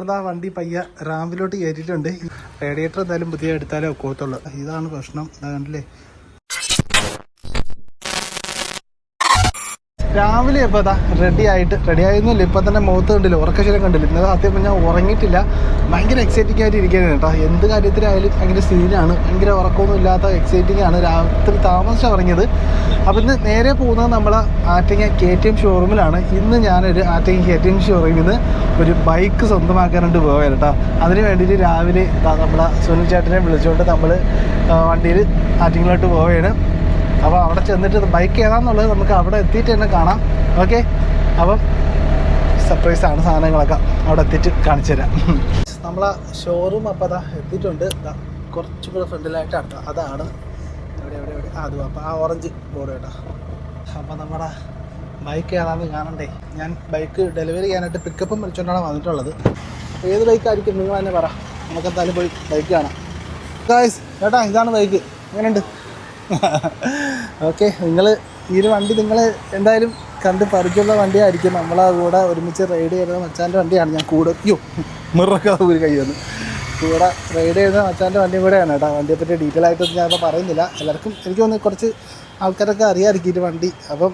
നമ്മളതാ വണ്ടി പയ്യ റാമ്പിലോട്ട് കയറ്റിയിട്ടുണ്ട്. റേഡിയേറ്റർ എന്തായാലും പുതിയ എടുത്താലേ ഒക്കത്തുള്ളൂ ഇതാണ് പ്രശ്നം. അതുകൊണ്ടല്ലേ കണ്ടില്ലേ? രാവിലെ ഇപ്പോൾ അതാ റെഡി ആയിട്ട് റെഡി ആയിരുന്നില്ല. ഇപ്പം തന്നെ മുഖത്ത് കണ്ടില്ല ഉറക്കശീലം കണ്ടില്ല. ഇന്നലെ സത്യം ഞാൻ ഉറങ്ങിയിട്ടില്ല. ഭയങ്കര എക്സൈറ്റിംഗ് ആയിട്ട് ഇരിക്കുകയാണ് കേട്ടോ. എന്ത് കാര്യത്തിലായാലും ഭയങ്കര സീനാണ് ഭയങ്കര ഉറക്കമൊന്നും ഇല്ലാത്ത എക്സൈറ്റിംഗ് ആണ്. രാത്രി താമസിച്ച് ഉറങ്ങിയത്. അപ്പോൾ ഇന്ന് നേരെ പോകുന്നത് നമ്മൾ ആറ്റിങ്ങ കെ ടി എം ഷോറൂമിലാണ് ഇന്ന് ഞാനൊരു ആറ്റിങ്ങ കെ ടി എം ഷോറൂമിൽ നിന്ന് ഒരു ബൈക്ക് സ്വന്തമാക്കാനായിട്ട് പോകാൻ കേട്ടോ. അതിന് വേണ്ടിയിട്ട് രാവിലെ നമ്മളെ സുനിൽ ചേട്ടനെ വിളിച്ചുകൊണ്ട് നമ്മൾ വണ്ടിയിൽ ആറ്റിങ്ങിലോട്ട് പോവുകയാണ് അപ്പോൾ അവിടെ ചെന്നിട്ട് ബൈക്ക് ഏതാന്നുള്ളത് നമുക്ക് അവിടെ എത്തിയിട്ട് തന്നെ കാണാം. ഓക്കെ അപ്പം സർപ്രൈസ് ആണ് സാധനങ്ങളൊക്കെ അവിടെ എത്തിയിട്ട് കാണിച്ചു തരാം. നമ്മളെ ഷോറൂം അപ്പോൾ അതാ എത്തിയിട്ടുണ്ട്. കുറച്ചും കൂടെ ഫ്രണ്ടിലായിട്ട് അടുത്ത അതാണ്. എവിടെ എവിടെ എവിടെ? അതും അപ്പോൾ ആ ഓറഞ്ച് ബോർഡ് കേട്ടോ. അപ്പോൾ നമ്മുടെ ബൈക്ക് ഏതാണെന്ന് കാണണ്ടേ? ഞാൻ ബൈക്ക് ഡെലിവറി ചെയ്യാനായിട്ട് പിക്കപ്പും വിളിച്ചുകൊണ്ടാണ് വന്നിട്ടുള്ളത്. ഏത് ബൈക്കായിരിക്കും നിങ്ങൾ തന്നെ പറ. നമുക്ക് എന്തായാലും പോയി ബൈക്ക് കാണാം. ഗായ്സ് ചേട്ടാ ഇതാണ് ബൈക്ക് എങ്ങനെയുണ്ട്? ഓക്കെ നിങ്ങൾ ഈ ഒരു വണ്ടി നിങ്ങൾ എന്തായാലും കണ്ട് പരിചയമുള്ള വണ്ടിയായിരിക്കും. നമ്മളാ കൂടെ ഒരുമിച്ച് റൈഡ് ചെയ്യുന്ന മച്ചാന്റെ വണ്ടിയാണ്. ഞാൻ കൂടെ അയ്യോ മിറൊക്കെ ഒരു കൈ വന്നു. കൂടെ റൈഡ് ചെയ്യുന്ന മച്ചാന്റെ വണ്ടിയും കൂടെയാണ് കേട്ടോ. വണ്ടിയെ പറ്റി ഡീറ്റെയിൽ ആയിട്ടൊന്നും ഞാനിപ്പോൾ പറയുന്നില്ല. എല്ലാവർക്കും എനിക്ക് തോന്നുന്നു കുറച്ച് ആൾക്കാരൊക്കെ അറിയാമായിരിക്കും ഈ വണ്ടി. അപ്പം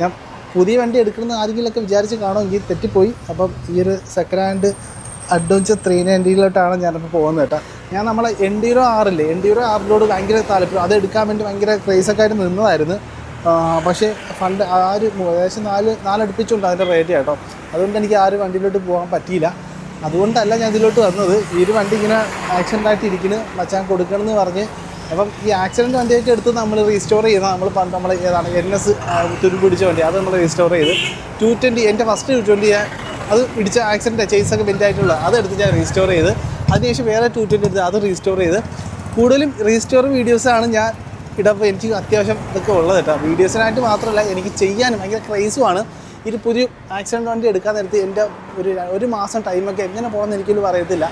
ഞാൻ പുതിയ വണ്ടി എടുക്കണമെന്ന് ആരെങ്കിലുമൊക്കെ വിചാരിച്ച് കാണുമെങ്കിൽ തെറ്റിപ്പോയി. അപ്പം ഈ ഒരു സെക്കൻഡ് ഹാൻഡ് അഡ്വഞ്ചർ ത്രീ നയന്റിയിലോട്ടാണ് ഞാനിപ്പോൾ പോകുന്നത് കേട്ടോ. ഞാൻ നമ്മളെ എൻഡീറോ ആറില്ലേ എൻഡീറോ ആറിലോട് ഭയങ്കര താല്പര്യം. അത് എടുക്കാൻ വേണ്ടി ഭയങ്കര ക്രേസൊക്കെ ആയിട്ട് നിന്നതായിരുന്നു. പക്ഷേ ഫണ്ട് ആ ഒരു ഏകദേശം നാല് നാലടുപ്പിച്ചുണ്ട് അതിന്റെ റേറ്റ് കേട്ടോ. അതുകൊണ്ട് എനിക്ക് ആ ഒരു വണ്ടിയിലോട്ട് പോകാൻ പറ്റിയില്ല. അതുകൊണ്ടല്ല ഞാൻ ഇതിലോട്ട് വന്നത്. ഈ ഒരു വണ്ടി ഇങ്ങനെ ആക്സിഡന്റ് ആയിട്ട് ഇരിക്കുന്നു മച്ചാൻ കൊടുക്കണമെന്ന് പറഞ്ഞ്. അപ്പം ഈ ആക്സിഡന്റ് വണ്ടിയായിട്ട് എടുത്ത് നമ്മൾ റീസ്റ്റോർ ചെയ്യുന്ന നമ്മൾ പണ്ട് നമ്മൾ ഏതാണ് എൻ എസ് തുരു പിടിച്ച വണ്ടി അത് നമ്മൾ റീസ്റ്റോർ ചെയ്ത്. ടു ട്വന്റി എന്റെ ഫസ്റ്റ് ടു ട്വന്റി അത് ഇടിച്ച ആക്സിഡന്റ് ചേസൊക്കെ ആയിട്ടുള്ളത് അതെടുത്ത് ഞാൻ റീസ്റ്റോർ ചെയ്ത്. അതിനുശേഷം വേറെ ടു ട്വന്റി എടുത്ത് അത് റീസ്റ്റോർ ചെയ്ത്. കൂടുതലും റീസ്റ്റോർ വീഡിയോസാണ് ഞാൻ ഇടപ്പോൾ എനിക്ക് അത്യാവശ്യം ഇതൊക്കെ ഉള്ളത് കേട്ടോ. വീഡിയോസിനായിട്ട് മാത്രമല്ല എനിക്ക് ചെയ്യാനും ഭയങ്കര ക്രൈസുമാണ് ഇത് പുതിയ ആക്സിഡന്റ് വണ്ടി എടുക്കാൻ നേരത്ത് എന്റെ ഒരു ഒരു മാസം ടൈമൊക്കെ എങ്ങനെ പോകണമെന്ന് എനിക്കൊന്നും അറിയത്തില്ല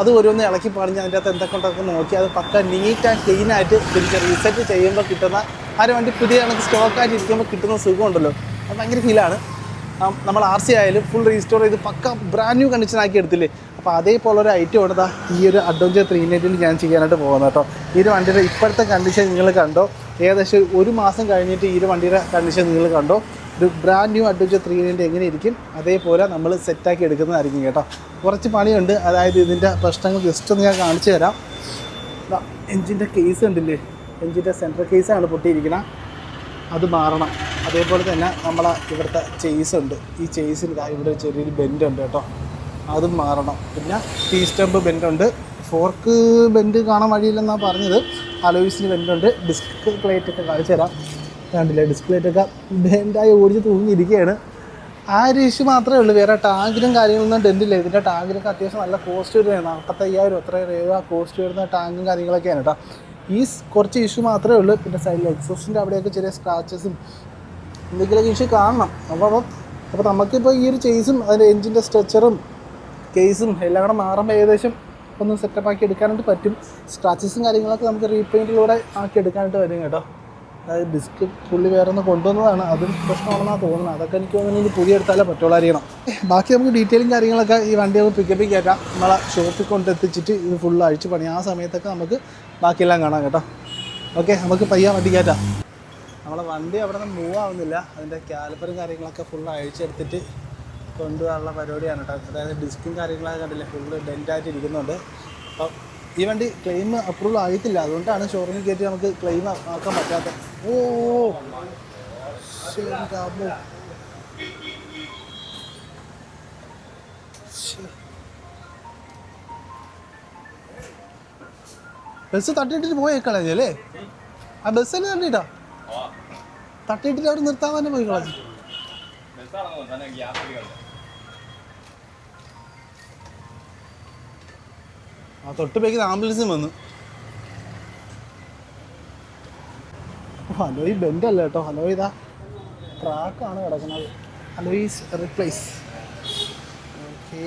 അത് ഓരോന്ന് ഇളക്കി പറഞ്ഞ് അതിന്റെ അകത്ത് എന്തൊക്കെ ഉണ്ടൊക്കെ നോക്കി അത് പക്ക നീറ്റ് ആൻഡ് ക്ലീൻ ആയിട്ട് തിരിച്ച് റീസെറ്റ് ചെയ്യുമ്പോൾ കിട്ടുന്ന ആ ഒരു വണ്ടി പുതിയ കണക്ക് സ്റ്റോക്കായിട്ട് ഇരിക്കുമ്പോൾ കിട്ടുന്ന സുഖമുണ്ടല്ലോ. അത് ഭയങ്കര ഫീലാണ് നമ്മൾ ആർ സി ആയാലും ഫുൾ റീസ്റ്റോർ ചെയ്ത് പക്ക ബ്രാൻഡ് ന്യൂ കണ്ടീഷൻ ആക്കി എടുത്തില്ലേ? അപ്പോൾ അതേപോലെ ഒരു ഐറ്റം ഉണ്ട് ദാ ഈ ഒരു അഡ്വഞ്ചർ ത്രീ നൈറ്റിൽ ഞാൻ ചെയ്യാനായിട്ട് പോകുന്നത് കേട്ടോ. ഈ ഒരു വണ്ടിയുടെ ഇപ്പോഴത്തെ കണ്ടീഷൻ നിങ്ങൾ കണ്ടോ? ഏകദേശം ഒരു മാസം കഴിഞ്ഞിട്ട് ഈ ഒരു വണ്ടിയുടെ കണ്ടീഷൻ നിങ്ങൾ കണ്ടോ? ഒരു ബ്രാൻഡ് ന്യൂ അഡ്വഞ്ചർ ത്രീ നൈന്റെ എങ്ങനെ ഇരിക്കും? അതേപോലെ നമ്മൾ സെറ്റാക്കി എടുക്കുന്നതായിരിക്കും കേട്ടോ. കുറച്ച് പണിയുണ്ട്. അതായത് ഇതിന്റെ പ്രശ്നങ്ങൾ ജസ്റ്റ് ഒന്ന് ഞാൻ കാണിച്ചു തരാം. എഞ്ചിന്റെ കേസ് കണ്ടില്ലേ? എഞ്ചിന്റെ സെൻട്രൽ കേസാണ് പൊട്ടിയിരിക്കുന്നത് അത് മാറണം. അതേപോലെ തന്നെ നമ്മളെ ഇവിടുത്തെ ചെയ്സ് ഉണ്ട്. ഈ ചെയ്സിൽ ഇതാ ഇവിടെ ചെറിയൊരു ബെൻഡ് ഉണ്ട് കേട്ടോ. അതും മാറണം. പിന്നെ ടീ സ്റ്റമ്പ് ബെൻഡുണ്ട് ഫോർക്ക് ബെൻഡ് കാണാൻ വഴിയില്ലെന്നാണ് പറഞ്ഞത്. അലോയിസിന് ബെൻഡുണ്ട് ഡിസ്ക് പ്ലേറ്റ് ഒക്കെ കാണിച്ചു തരാം. കണ്ടില്ലേ? ഡിസ്ക് പ്ലേറ്റ് ഒക്കെ ബെൻഡായി ഓടിച്ച് തൂങ്ങിയിരിക്കുകയാണ്. ആ ഒരു ഇഷ്യൂ മാത്രമേ ഉള്ളൂ. വേറെ ടാങ്കിലും കാര്യങ്ങളൊന്നും ഡെന്റില്ല ഇതിന്റെ ടാങ്കിനൊക്കെ അത്യാവശ്യം നല്ല കോസ്റ്റ് വരുന്നതാണ്. നാൽപ്പത്തയ്യായിരം എത്ര രൂപ കോസ്റ്റ് വരുന്ന ടാങ്കും കാര്യങ്ങളൊക്കെയാണ് കേട്ടോ ഈ കുറച്ച് ഇഷ്യൂ മാത്രമേ ഉള്ളൂ. പിന്നെ സൈഡിൽ എക്സോസ്റ്റിന്റെ അവിടെയൊക്കെ ചെറിയ സ്ക്രാച്ചസും എന്തെങ്കിലുമൊക്കെ ഇഷ്യൂ കാണണം. അപ്പോൾ അപ്പം അപ്പോൾ നമുക്കിപ്പോൾ ഈ ഒരു ചേസും അതിന്റെ എഞ്ചിന്റെ സ്ട്രെച്ചറും കേസും എല്ലാം കൂടെ മാറുമ്പോൾ ഏകദേശം ഒന്ന് സെറ്റപ്പ് ആക്കി എടുക്കാനായിട്ട് പറ്റും. സ്ക്രാച്ചസും കാര്യങ്ങളൊക്കെ നമുക്ക് റീപെയിന്റിലൂടെ ആക്കി എടുക്കാനായിട്ട് വരും കേട്ടോ. അതായത് ഡിസ്ക് പുള്ളി വേറെ ഒന്ന് കൊണ്ടുവന്നതാണ്. അതും പ്രശ്നമാണെന്നാണ് തോന്നുന്നത്. അതൊക്കെ എനിക്ക് തോന്നുന്നു ഇനി പുതിയ എടുത്താലേ പറ്റുള്ളായിരിക്കണം ബാക്കി നമുക്ക് ഡീറ്റെയിലും കാര്യങ്ങളൊക്കെ ഈ വണ്ടി നമുക്ക് പിക്കപ്പിൽ കയറ്റാം നമ്മളെ ഷോപ്പിൽ കൊണ്ടെത്തിച്ചിട്ട് ഇത് ഫുൾ അഴിച്ച് പണി ആ സമയത്തൊക്കെ നമുക്ക് ബാക്കിയെല്ലാം കാണാം കേട്ടോ. ഓക്കെ നമുക്ക് പയ്യ വണ്ടി കയറ്റാം നമ്മളെ വണ്ടി അവിടെ നിന്ന് മൂവ് ആവുന്നില്ല. അതിന്റെ കാലിപ്പറും കാര്യങ്ങളൊക്കെ ഫുൾ അഴിച്ചെടുത്തിട്ട് കൊണ്ടുപോകാനുള്ള പരിപാടിയാണ് കേട്ടോ. അതായത് ഡിസ്കും കാര്യങ്ങളൊക്കെ കണ്ടില്ലേ ഫുള്ള് ഡെന്റായിട്ട് ഇരിക്കുന്നുണ്ട്. അപ്പോൾ ഈ വണ്ടി ക്ലെയിം അപ്രൂവൽ ആയിട്ടില്ല. അതുകൊണ്ടാണ് ഷോറൂമിൽ കയറ്റി നമുക്ക് ക്ലെയിം ആക്കാൻ പറ്റാത്തത് ഓ ബസ് തട്ടിട്ടിട്ട് പോയി തട്ടിയിട്ടിട്ട് പോയേക്കളഞ്ഞല്ലേ ആ ബസ് തന്നെ തട്ടിയിട്ടാ? തട്ടിയിട്ടിട്ട് അവിടെ നിർത്താൻ തന്നെ പോയി കളഞ്ഞു. തൊട്ട് പേക്ക് ആംബുലൻസും വന്നു. ഹലോ ഈ ബെൻഡ് അല്ല കേട്ടോ. ഹലോ ഇതാ ട്രാക്കാണ് കിടക്കുന്നത്. Is replace okay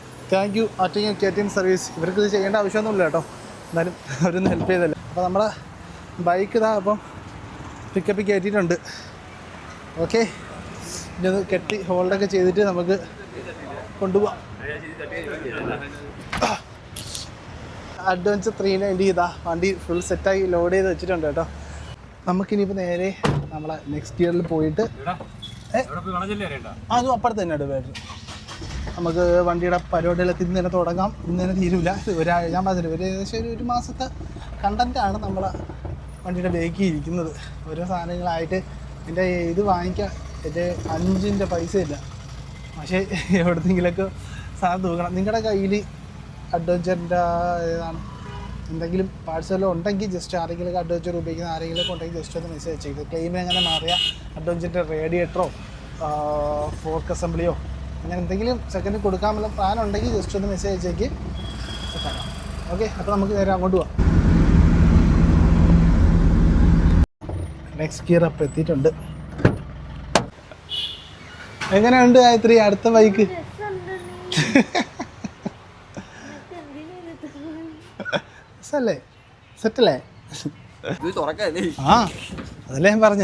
thank you ഒറ്റയ്ക്ക് കെ ടി എം സർവീസ് ഇവർക്ക് ഇത് ചെയ്യേണ്ട ആവശ്യമൊന്നുമില്ല കേട്ടോ. എന്നാലും അവരൊന്ന് ഹെൽപ്പ് ചെയ്തല്ലേ. അപ്പോൾ നമ്മുടെ ബൈക്ക് ഇതാ അപ്പം പിക്കപ്പ് കയറ്റിയിട്ടുണ്ട്. ഓക്കെ ഇനി ഒന്ന് കെട്ടി ഹോൾഡൊക്കെ ചെയ്തിട്ട് നമുക്ക് കൊണ്ടുപോവാം. അഡ്വഞ്ചർ ത്രീ നയന്റി ഇതാ. വണ്ടി ഫുൾ സെറ്റായി ലോഡ് ചെയ്ത് വെച്ചിട്ടുണ്ട് കേട്ടോ. നമുക്കിനിയിപ്പോൾ നേരെ നമ്മളെ നെക്സ്റ്റ് ഇയറിൽ പോയിട്ട് അതും അപ്പുറത്ത് തന്നെ ബാറ്ററി നമുക്ക് വണ്ടിയുടെ പരിപാടികളൊക്കെ ഇന്ന് തന്നെ തുടങ്ങാം. ഇന്ന് തന്നെ തീരൂല. ഒരാ ഞാൻ പറഞ്ഞില്ല ഒരു ഏകദേശം ഒരു ഒരു മാസത്തെ കണ്ടന്റാണ് നമ്മൾ വണ്ടിയുടെ ബേക്കിൽ ഇരിക്കുന്നത്. ഓരോ സാധനങ്ങളായിട്ട് എന്റെ ഇത് വാങ്ങിക്കാൻ എന്റെ അഞ്ചിന്റെ പൈസ ഇല്ല. പക്ഷേ എവിടെന്നെങ്കിലൊക്കെ സാധനം തൂക്കണം. നിങ്ങളുടെ കയ്യിൽ അഡ്വഞ്ചറിന്റെ ഏതാണ്? എന്തെങ്കിലും പാഴ്സലോ ഉണ്ടെങ്കിൽ ജസ്റ്റ് ആരെങ്കിലും അഡ്വഞ്ചർ ഉപയോഗിക്കുന്ന ആരെങ്കിലും ഉണ്ടെങ്കിൽ ജസ്റ്റ് ഒന്ന് മെസ്സേജ് ചെയ്ത് ക്ലെയിം എങ്ങനെ മാറിയ? അഡ്വഞ്ചറിന്റെ റേഡിയേറ്ററോ ഫോർക്ക് അസംബ്ലിയോ അങ്ങനെ എന്തെങ്കിലും സെക്കൻഡ് കൊടുക്കാനുള്ള പ്ലാൻ ഉണ്ടെങ്കിൽ ജസ്റ്റ് ഒന്ന് മെസ്സേജ് അയച്ചേക്ക്. സെറ്റാക്കാം ഓക്കെ അപ്പോൾ നമുക്ക് നേരെ അങ്ങോട്ട് പോവാം. നെക്സ്റ്റ് ഗിയർ അപ്പം എത്തിയിട്ടുണ്ട്. എങ്ങനെയുണ്ട് ഗായത്രി അടുത്ത ബൈക്ക് അല്ലേ? സെറ്റല്ലേ ആ അതല്ലേ ഞാൻ പറഞ്ഞ.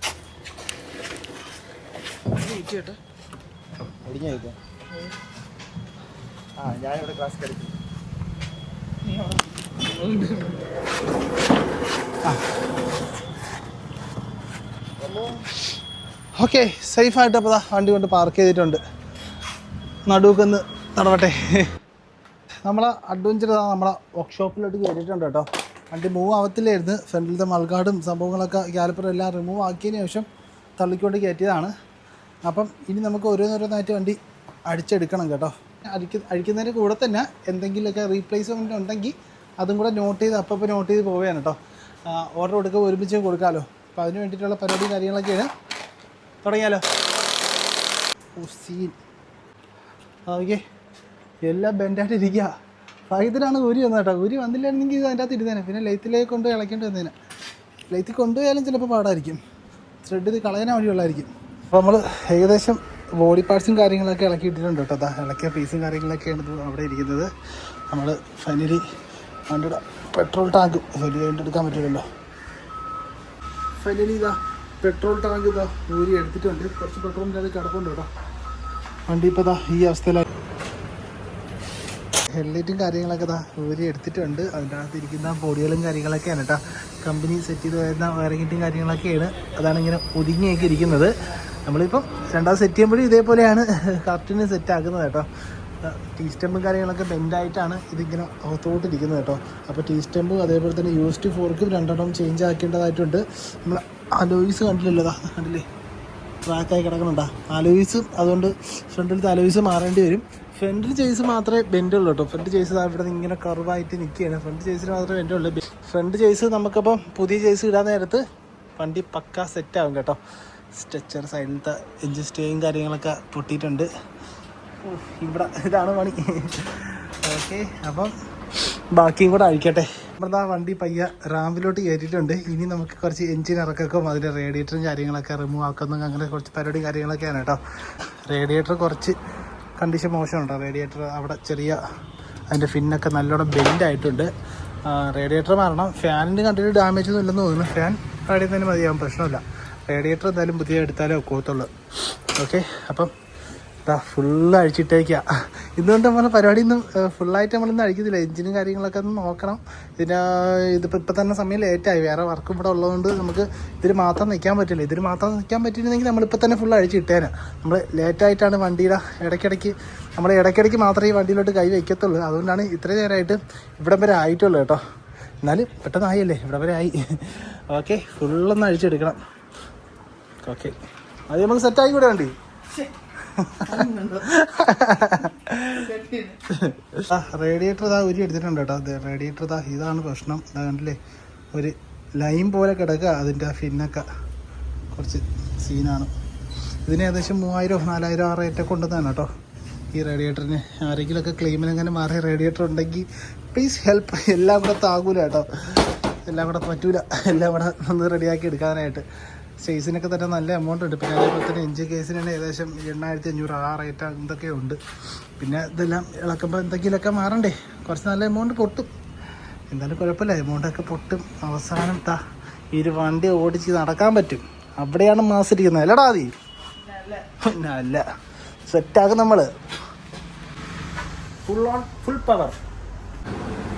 ആ ഞാനിവിടെ ക്ലാസ് കളിക്കും ഓക്കെ സേഫായിട്ട് അപ്പോൾ വണ്ടി കൊണ്ട് പാർക്ക് ചെയ്തിട്ടുണ്ട്. നടുവൊക്കെ നടവട്ടെ നമ്മളെ അഡ്വഞ്ചർ നമ്മളെ വർക്ക്ഷോപ്പിലോട്ട് കയറിയിട്ടുണ്ട് കേട്ടോ. വണ്ടി മൂവ് ആവത്തില്ലായിരുന്നു. ഫ്രണ്ടിലത്തെ മൾക്കാടും സംഭവങ്ങളൊക്കെ ഗ്യാലപ്പറും എല്ലാം റിമൂവ് ആക്കിയതിന് ശേഷം തള്ളിക്കൊണ്ട് കയറ്റിയതാണ്. അപ്പം ഇനി നമുക്ക് ഓരോന്നോരോന്നായിട്ട് വണ്ടി അടിച്ചെടുക്കണം കേട്ടോ. അടിക്ക അഴിക്കുന്നതിന് കൂടെ തന്നെ എന്തെങ്കിലുമൊക്കെ റീപ്ലേസ്മെന്റ് ഉണ്ടെങ്കിൽ അതും കൂടെ നോട്ട് ചെയ്ത് അപ്പം നോട്ട് ചെയ്ത് പോവുകയാണ് കേട്ടോ. ഓർഡർ കൊടുക്കുക ഒരുമിച്ച് കൊടുക്കാമല്ലോ അപ്പോൾ അതിന് വേണ്ടിയിട്ടുള്ള പരിപാടി കാര്യങ്ങളൊക്കെയാണ് തുടങ്ങിയാലോ? ഓ സീൻ ഓക്കെ എല്ലാം ബെൻഡായിട്ട് ഇരിക്കുക. ഭാഗ്യത്തിലാണ് ഉരി വന്നത് കേട്ടോ. ഉരി വന്നില്ലായിരുന്നെങ്കിൽ ഇത് അതിന്റെ അകത്ത് ഇരുന്നേനെ. പിന്നെ ലൈത്തിലേക്ക് കൊണ്ട് ഇളക്കേണ്ടി വന്നേനെ. ലൈത്തിൽ കൊണ്ടുപോയാലും ചിലപ്പോൾ പാടായിരിക്കും. ത്രെഡ് ഇത് കളയാൻ വഴിയുള്ളതായിരിക്കും. അപ്പോൾ നമ്മൾ ഏകദേശം ബോഡി പാർട്സും കാര്യങ്ങളൊക്കെ ഇളക്കിയിട്ടിട്ടുണ്ട് കേട്ടോ. അതാ ഇളക്കിയ പീസും കാര്യങ്ങളൊക്കെയാണ് അവിടെ ഇരിക്കുന്നത്. നമ്മൾ ഫൈനലി വണ്ടിയുടെ പെട്രോൾ ടാങ്ക് വലിയ എടുക്കാൻ പറ്റില്ലല്ലോ ഫൈനലി ഇതാ പെട്രോൾ ടാങ്ക് ഇതാ ഊരി എടുത്തിട്ടുണ്ട്. കുറച്ച് പെട്രോളിന്റെ അത് കിടപ്പുണ്ട് കേട്ടോ. വണ്ടി ഇപ്പോൾ ഇതാ ഈ അവസ്ഥയിലാണ് ഹെഡ്ലൈറ്റും കാര്യങ്ങളൊക്കെ ഇതാ ഊരി എടുത്തിട്ടുണ്ട്. അതിന്റെ അകത്ത് ഇരിക്കുന്ന പൊടികളും കാര്യങ്ങളൊക്കെയാണ് കേട്ടോ. കമ്പനി സെറ്റ് ചെയ്ത് വരുന്ന വയറിങ്ങിറ്റും കാര്യങ്ങളൊക്കെയാണ്. അതാണ് ഇങ്ങനെ ഒതുങ്ങിയൊക്കെ ഇരിക്കുന്നത്. നമ്മളിപ്പം രണ്ടാമത് സെറ്റ് ചെയ്യുമ്പോഴും ഇതേപോലെയാണ് കറക്റ്റിന് സെറ്റ് ആക്കുന്നത് കേട്ടോ. ടീ സ്റ്റെമ്പും കാര്യങ്ങളൊക്കെ ബെൻഡായിട്ടാണ് ഇതിങ്ങനെ അകത്തോട്ടിരിക്കുന്നത് കേട്ടോ. അപ്പോൾ ടീ സ്റ്റെമ്പും അതേപോലെ തന്നെ യൂസ് ടു ഫോർക്കും രണ്ടെണ്ണം ചേഞ്ച് ആക്കേണ്ടതായിട്ടുണ്ട്. നമ്മൾ അലോയിസ് കണ്ടില്ലല്ലോ കണ്ടില്ലേ? ട്രാക്കായി കിടക്കണുണ്ടോ അലോയിസ് അതുകൊണ്ട് ഫ്രണ്ടിലത്തെ അലോയിസ് മാറേണ്ടി വരും. ഫ്രണ്ട് ചേസ് മാത്രമേ ബെൻഡുള്ളൂ കേട്ടോ. ഫ്രണ്ട് ചേസ് ഇവിടെ നിന്ന് ഇങ്ങനെ കർവായിട്ട് നിൽക്കുകയാണ്. ഫ്രണ്ട് ചേസിന് മാത്രമേ ബെൻഡുള്ളൂ ഫ്രണ്ട് ചേസ് നമുക്കപ്പം പുതിയ ചേസ് ഇടാൻ നേരത്ത് വണ്ടി പക്ക സെറ്റ് ആവും കേട്ടോ. സ്ട്രെച്ചർ സൈഡിലത്തെ എഡ്ജസ്റ്റേയും കാര്യങ്ങളൊക്കെ പൊട്ടിയിട്ടുണ്ട്. ഇവിടെ ഇതാണ് പണി. ഓക്കെ അപ്പം ബാക്കിയും കൂടെ അഴിക്കട്ടെ. നമ്മുടെ ആ വണ്ടി പയ്യ റാമ്പിലോട്ട് കയറ്റിയിട്ടുണ്ട്. ഇനി നമുക്ക് കുറച്ച് എഞ്ചിൻ ഇറക്കക്കും അതിന്റെ റേഡിയേറ്ററും കാര്യങ്ങളൊക്കെ റിമൂവ് ആക്കുന്നു അങ്ങനെ കുറച്ച് പരിപാടിയും കാര്യങ്ങളൊക്കെയാണ് കേട്ടോ. റേഡിയേറ്റർ കുറച്ച് കണ്ടീഷൻ മോശമുണ്ടോ റേഡിയേറ്റർ അവിടെ ചെറിയ അതിന്റെ ഫിന്നൊക്കെ നല്ലോണം ബെൻഡ് ആയിട്ടുണ്ട്. റേഡിയേറ്റർ മാറണം. ഫാനിന്റെ കണ്ടിട്ട് ഡാമേജ് ഒന്നും ഇല്ലെന്ന് തോന്നുന്നു. ഫാൻ കാര്യം തന്നെ മതിയാവും പ്രശ്നമില്ല. റേഡിയേറ്റർ എന്തായാലും പുതിയ എടുത്താലേ ഒക്കത്തുള്ളൂ ഓക്കെ അപ്പം ഇതാ ഫുള്ള് അഴിച്ചിട്ടേക്കുക ഇന്നുകൊണ്ട് നമ്മളെ പരിപാടി ഒന്നും ഫുള്ളായിട്ട് നമ്മളിന്ന് അഴിക്കുന്നില്ല. എഞ്ചിനും കാര്യങ്ങളൊക്കെ ഒന്ന് നോക്കണം. ഇതിന് ഇതിപ്പോൾ ഇപ്പം തന്നെ സമയം ലേറ്റായി വേറെ വർക്കും ഇവിടെ ഉള്ളതുകൊണ്ട് നമുക്ക് ഇതിൽ മാത്രം നിൽക്കാൻ പറ്റില്ല. ഇതിൽ മാത്രം നിൽക്കാൻ പറ്റിയിരുന്നെങ്കിൽ നമ്മളിപ്പോൾ തന്നെ ഫുൾ അഴിച്ച് ഇട്ടേനെ നമ്മൾ ലേറ്റായിട്ടാണ് വണ്ടിയുടെ ഇടയ്ക്കിടയ്ക്ക് നമ്മൾ ഇടയ്ക്കിടയ്ക്ക് മാത്രമേ ഈ വണ്ടിയിലോട്ട് കൈ വയ്ക്കത്തുള്ളൂ അതുകൊണ്ടാണ് ഇത്രയും നേരമായിട്ട് ഇവിടം വരെ ആയിട്ടുള്ളൂ കേട്ടോ. എന്നാലും പെട്ടെന്ന് ആയില്ലേ ഇവിടെ വരെ ആയി. ഓക്കെ ഫുള്ളൊന്ന് അഴിച്ചെടുക്കണം. ഓക്കെ. അത് നമുക്ക് സെറ്റായി കൂടെ വേണ്ടി റേഡിയേറ്റർ ഇതാ ഉരി എടുത്തിട്ടുണ്ട് കേട്ടോ. അതെ റേഡിയേറ്റർ ഇതാ ഇതാണ് പ്രശ്നം. ഇതാ കണ്ടില്ലേ? ഒരു ലൈൻ പോലെ കിടക്കുക അതിന്റെ ആ ഫിന്നൊക്കെ കുറച്ച് സീനാണ് ഇതിന് ഏകദേശം മൂവായിരം നാലായിരം ആ റേറ്റൊക്കെ കൊണ്ടുവന്നാണ് കേട്ടോ. ഈ റേഡിയേറ്ററിന് ആരെങ്കിലുമൊക്കെ ക്ലെയിമിനെങ്ങനെ മാറിയ റേഡിയേറ്റർ ഉണ്ടെങ്കിൽ പ്ലീസ് ഹെൽപ്പ് എല്ലാം കൂടെ താകൂല കേട്ടോ. എല്ലാം കൂടെ പറ്റൂല. എല്ലാം കൂടെ ഒന്ന് റെഡിയാക്കി എടുക്കാനായിട്ട്. സൈസിനൊക്കെ തന്നെ നല്ല എമൗണ്ട് ഉണ്ട്. പിന്നെ അതേപോലെ തന്നെ എഞ്ചിൻ കേസിന് തന്നെ ഏകദേശം എണ്ണായിരത്തി അഞ്ഞൂറ് ആ റേറ്റ് എന്തൊക്കെ ഉണ്ട്. പിന്നെ ഇതെല്ലാം ഇളക്കുമ്പോൾ എന്തെങ്കിലുമൊക്കെ മാറണ്ടേ? കുറച്ച് നല്ല എമൗണ്ട് പൊട്ടും. എന്തായാലും കുഴപ്പമില്ല. എമൗണ്ടൊക്കെ പൊട്ടും. അവസാനം താ ഈ ഒരു വണ്ടി ഓടിച്ച് നടക്കാൻ പറ്റും. അവിടെയാണ് മാസിരിക്കുന്നത് അല്ലടാ അതി അല്ല സെറ്റാക്കും നമ്മൾ ഫുൾ ഓൺ ഫുൾ പവർ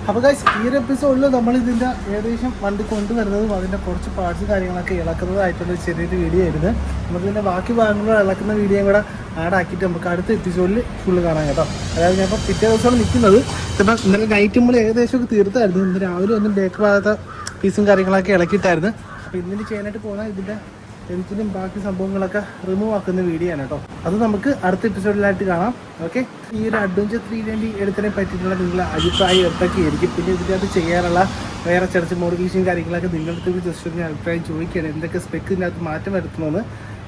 അപ്പോൾ ഗൈസ് ഈ ഒരു എപ്പിസോഡിൽ നമ്മൾ ഇതിന്റെ ഏകദേശം വണ്ടി കൊണ്ടുവരുന്നതും അതിന്റെ കുറച്ച് പാർട്സ് കാര്യങ്ങളൊക്കെ ഇളക്കുന്നതായിട്ടുള്ള ചെറിയൊരു വീഡിയോ ആയിരുന്നു. നമുക്ക് ഇതിന്റെ ബാക്കി ഭാഗങ്ങളും ഇളക്കുന്ന വീഡിയോയും കൂടെ ആഡ് ആക്കിയിട്ട് നമുക്ക് അടുത്ത എപ്പിസോഡിൽ ഫുള്ള് കാണാം കേട്ടോ. അതായത് ഞാൻ ഇപ്പോൾ പിറ്റേ ദിവസമാണ് നിൽക്കുന്നത്. ഇപ്പം ഇന്നലെ നൈറ്റ് നമ്മൾ ഏകദേശം ഒക്കെ തീർത്തായിരുന്നു. ഇന്ന് രാവിലെ ഒന്നും ബേക്ക് ഭാഗത്തെ പീസും കാര്യങ്ങളൊക്കെ ഇളക്കിയിട്ടായിരുന്നു. അപ്പോൾ ഇന്നിന് ചെയ്യാനായിട്ട് പോകുന്ന ഇതിന്റെ എഞ്ചിനും ബാക്കി സംഭവങ്ങളൊക്കെ റിമൂവ് ആക്കുന്ന വീഡിയോ ആണ് കേട്ടോ അത് നമുക്ക് അടുത്ത എപ്പിസോഡിലായിട്ട് കാണാം. ഓക്കെ ഈ ഒരു അഡ്വഞ്ചർ ത്രീ ട്വന്റി എടുത്തതിനെ പറ്റിയിട്ടുള്ള നിങ്ങളുടെ അഭിപ്രായം എന്തൊക്കെയായിരിക്കും പിന്നെ ഇതിന്റെ അകത്ത് ചെയ്യാനുള്ള വേറെ ചെറിയ മോഡിഫിക്കേഷൻ കാര്യങ്ങളൊക്കെ നിങ്ങളുടെ അടുത്ത് ജസ്റ്റ് ഒരു അഭിപ്രായം ചോദിക്കുകയാണ്. എന്തൊക്കെ സ്പെക്ക് ഇതിനകത്ത് മാറ്റം വരുത്തണമെന്ന്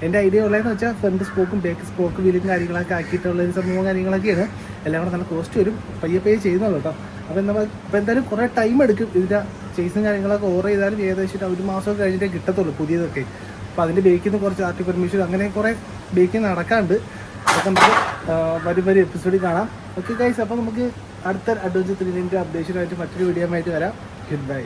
എന്റെ ഐഡിയ ഉള്ളതെന്ന് വെച്ചാൽ ഫ്രണ്ട് സ്പോക്കും ബാക്ക് സ്പോക്ക് വീലും കാര്യങ്ങളൊക്കെ ആക്കിയിട്ടുള്ള ഒരു സംഭവം കാര്യങ്ങളൊക്കെയാണ്. എല്ലാം കൂടെ നല്ല കോസ്റ്റ് വരും. പയ്യെ പയ്യെ ചെയ്യുന്നുള്ളൂ കേട്ടോ അപ്പോൾ എന്താ അപ്പോൾ എന്തായാലും കുറേ ടൈം എടുക്കും ഇതിന്റെ ചേസും കാര്യങ്ങളൊക്കെ ഓർഡർ ചെയ്താലും ഏകദേശം ഒരു മാസമൊക്കെ കഴിഞ്ഞിട്ടേ കിട്ടത്തുള്ളൂ പുതിയതൊക്കെ. അപ്പോൾ അതിന്റെ ബേക്കിൽ നിന്ന് കുറച്ച് ആർട്ടി പെർമിഷൻ അങ്ങനെ കുറേ ബേക്കിൽ നടക്കാണ്ട്. അതൊക്കെ നമുക്ക് വരും വരും എപ്പിസോഡിൽ കാണാം. ഓക്കെ ഗൈസ് അപ്പോൾ നമുക്ക് അടുത്ത അഡ്വഞ്ചർ ത്രീ അപ്ഡേഷനായിട്ട് മറ്റൊരു വീഡിയോ ആയിട്ട് വരാം. Good bye